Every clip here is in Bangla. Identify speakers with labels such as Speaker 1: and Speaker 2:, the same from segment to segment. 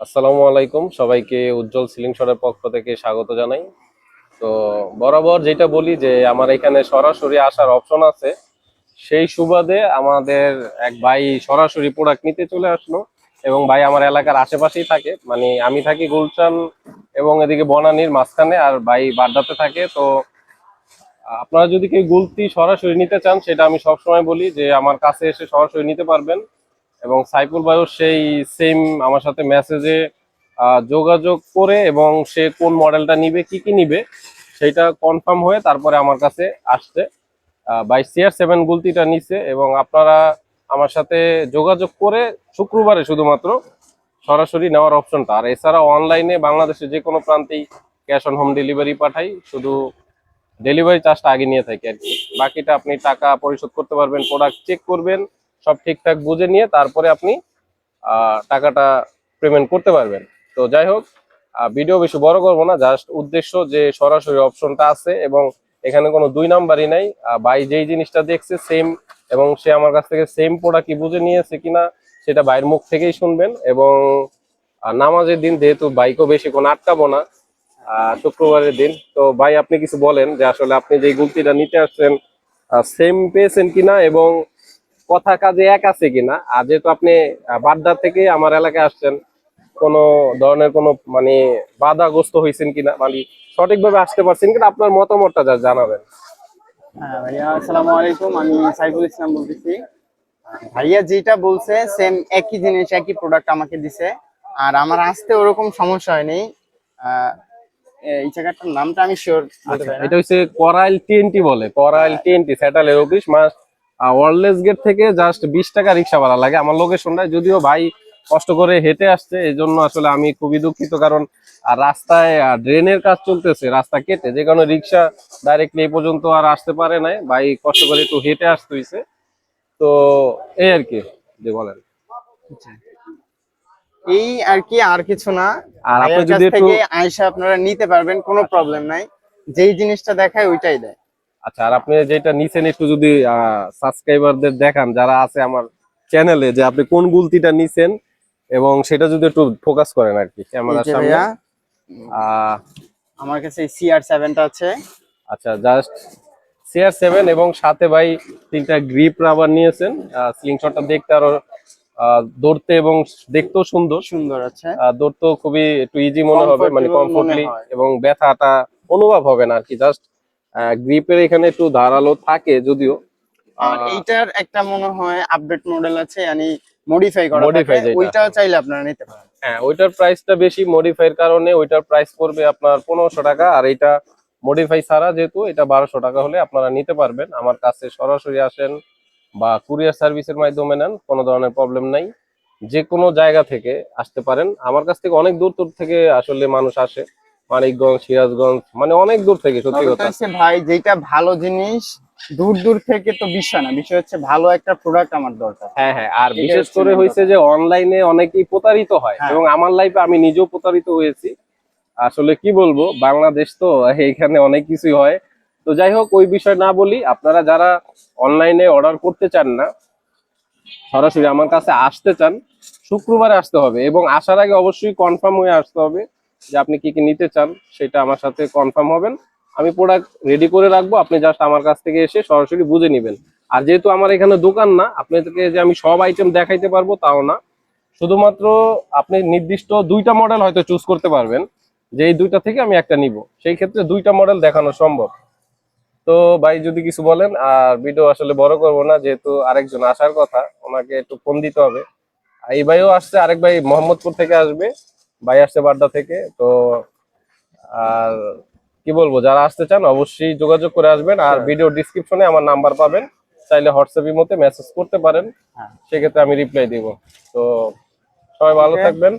Speaker 1: আসসালামু আলাইকুম। সবাইকে উজ্জ্বল সিলিং শটের পক্ষ থেকে স্বাগত জানাই। তো বরাবর যেটা বলি যে, আমার এখানে সরাসরি আসার অপশন আছে। সেই সুবাদে আমাদের এক ভাই সরাসরি প্রোডাক্ট নিতে চলে আসলো এবং ভাই আমার এলাকার আশেপাশেই থাকে। মানে আমি থাকি গুলশান এবং এদিকে বনানীর মাঝখানে আর ভাই বাড্ডাতে থাকে। তো আপনারা যদি কেউ গুলতি সরাসরি নিতে চান, সেটা আমি সবসময় বলি যে, আমার কাছে এসে সরাসরি নিতে পারবেন। এবং সাইফুল ভাইও সেই সেম আমার সাথে মেসেজে যোগাযোগ করে এবং সে কোন মডেলটা নিবে, কি কি নিবে সেটা কনফার্ম হয়ে তারপরে আমার কাছে আসছে। বাই সিআর সেভেন গুলতিটা নিছে এবং আপনারা আমার সাথে যোগাযোগ করে শুক্রবারে শুধুমাত্র সরাসরি নেওয়ার অপশনটা আর এছাড়া অনলাইনে বাংলাদেশে যে কোনো প্রান্তেই ক্যাশ অন হোম ডেলিভারি পাঠাই, শুধু ডেলিভারি চার্জটা আগে নিয়ে থাকি আর কি। বাকিটা আপনি টাকা পরিশোধ করতে পারবেন প্রোডাক্ট চেক করবেন সব ঠিকঠাক বুঝে নিয়ে তারপরে আপনি টাকাটা পেমেন্ট করতে পারবেন। তো যাই হোক ভিডিও বেশি বড় করব না জাস্ট উদ্দেশ্য যে সরাসরি অপশনটা আছে এবং এখানে কোনো দুই নাম্বারই নাই। ভাই যেই জিনিসটা দেখছে সেম এবং সে আমার কাছ থেকে সেম প্রোডাক্টই বুঝে নিয়েছে কিনা, সেটা ভাইয়ের মুখ থেকেই শুনবেন এবং নামাজের দিন যেহেতু বাইকও বেশি কোনো আটকাবো না শুক্রবারের দিন। তো ভাই, আপনি কিছু বলেন যে আসলে আপনি যে গুলতিটা নিতে আসছেন সেম পেয়েছেন কিনা এবং কথা কাজে এক আছে কিনা? আর যেহেতু আপনি বাড্ডা থেকে আমার এলাকায় আসছেন কোনো ধরনের কোনো মানে বাধাগ্রস্ত হয়েছেন কিনা? মানে সঠিকভাবে আসতে পারছেন কিনা? আপনার মতামতটা যা জানাবেন।
Speaker 2: হ্যাঁ ভাইয়া আসসালামু আলাইকুম। আমি সাইফুল ইসলাম বলতেছি। ভাইয়া যেটা বলছে সেম একই জিনিস একই প্রোডাক্ট আমাকে দিছে। আর আমার আসতে ওরকম সমস্যা হয়নি। এই জায়গাটার নামটা আমি শিওর না।
Speaker 1: এটা হচ্ছে করাইল টিএনটি বলে। করাইল টিএনটি স্যাটেলাইট অফিস মাস ওয়ারলেস গেট থেকে জাস্ট বিশ টাকা রিক্সা ভাড়া লাগে। আমার লোকেশনটায় যদিও ভাই কষ্ট করে হেঁটে আসছে এই জন্য আসলে আমি খুবই দুঃখিত কারণ আর রাস্তায় ড্রেনের কাজ চলতেছে রাস্তা কেটে। যে কারণে রিক্সা ডাইরেক্টলি এই পর্যন্ত আর আসতে পারে নাই। ভাই কষ্ট করে একটু হেঁটে আসতে হয়েছে তো এই আর কি যে বলেন।
Speaker 2: এই আর কি আর কিছু না।
Speaker 1: আর আপনি যদি একটু
Speaker 2: আয়সা আপনারা নিতে পারবেন কোনো প্রবলেম নাই। যেই জিনিসটা দেখায় ওইটাই দেয়।
Speaker 1: আচ্ছা আর আপনি যেটা নিছেন একটু যদি সাবস্ক্রাইবারদের দেখান যারা আছে আমার চ্যানেলে যে আপনি কোন গুলতিটা নিছেন এবং সেটা যদি একটু ফোকাস করেন আর কি ক্যামেরার সামনে।
Speaker 2: আমার কাছে সিআর সেভেনটা আছে।
Speaker 1: আচ্ছা জাস্ট সিআর সেভেন এবং সাথে ভাই তিনটা গ্রিপ রাবার নিয়েছেন। স্লিংশটটা দেখতে আরও ধরতে এবং দেখতেও সুন্দর।
Speaker 2: সুন্দর আছে।
Speaker 1: আহ, ধরতেও খুবই একটু ইজি মনে হবে মনে কমফোর্টলি এবং ব্যথাটা অনুভব হবে না আর কি জাস্ট গ্রিপের এখানে একটু ধারালো থাকে যদিও।
Speaker 2: আর এইটার একটা মনে হয় আপডেট মডেল আছে মানে মডিফাই করা থাকে। ওইটাও চাইলে আপনারা নিতে পারেন।
Speaker 1: হ্যাঁ ওইটার প্রাইসটা বেশি মডিফাইয়ের কারণে ওইটার প্রাইস পড়বে আপনার পনেরোশো টাকা আর এটা মডিফাই ছাড়া যেহেতু এটা বারোশো টাকা হলে আপনারা নিতে পারবেন। আমার কাছে সরাসরি আসেন বা কুরিয়ার সার্ভিসের মাধ্যমে নেন কোনো ধরনের প্রবলেম নাই। যে কোনো জায়গা থেকে আসতে পারেন। আমার কাছ থেকে অনেক দূর দূর থেকে আসলে মানুষ আসে। মানিকগঞ্জ সিরাজগঞ্জ মানে অনেক দূর থেকে সত্যি কথা।
Speaker 2: ভাই যেটা ভালো জিনিস দূর দূর থেকে তো বিষয় না বিষয় হচ্ছে ভালো একটা প্রোডাক্ট আমার দরকার।
Speaker 1: হ্যাঁ হ্যাঁ আর বিশেষ করে হয়েছে যে অনলাইনে অনেকেই প্রতারিত হয়
Speaker 2: হ্যাঁ।
Speaker 1: এবং আমার লাইফে আমি নিজেও প্রতারিত হয়েছি। আসলে কি বলব বাংলাদেশ তো এখানে অনেক কিছুই হয়। তো যাই হোক ওই বিষয় না বলি আপনারা যারা অনলাইনে অর্ডার করতে চান না সরাসরি আমার কাছে আসতে চান শুক্রবারে আসতে হবে এবং আসার আগে অবশ্যই কনফার্ম হয়ে আসতে হবে। যে আপনি কি কি নিতে চান, সেটা আমার সাথে কনফার্ম হবেন। আমি প্রোডাক্ট রেডি করে রাখব, আপনি জাস্ট আমার কাছ থেকে এসে সরাসরি বুঝে নেবেন। আর যেহেতু আমার এখানে দোকান না, আপনাদেরকে যে আমি সব আইটেম দেখাইতে পারব তাও না। শুধুমাত্র আপনি নির্দিষ্ট দুইটা মডেল হয়তো চুজ করতে পারবেন, যে এই দুইটা থেকে আমি একটা নিব। সেই ক্ষেত্রে দুইটা মডেল দেখানো সম্ভব। তো ভাই, যদি কিছু বলেন, আর ভিডিও আসলে বড় করব না, যেহেতু আরেকজন আসার কথা, ওনাকে একটু ফোন দিতে হবে। এই ভাইও আসছে, আরেক ভাই মোহাম্মদপুর থেকে আসবে। ভাই আসছে বাড্ডা থেকে তো আর কি বলব যারা আসতে চান অবশ্যই যোগাযোগ করে আসবেন আর. ভিডিও ডিসক্রিপশনে আমার নাম্বার পাবেন। চাইলে হোয়াটসঅ্যাপের মধ্যে মেসেজ করতে পারেন।
Speaker 2: হ্যাঁ।
Speaker 1: সেক্ষেত্রে আমি রিপ্লাই দিব। তো সবাই ভালো থাকবেন।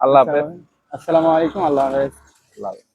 Speaker 1: আল্লাহ হাফেজ।
Speaker 2: আসসালামু আলাইকুম আল্লাহ হাফেজ।
Speaker 1: আল্লাহ হাফেজ।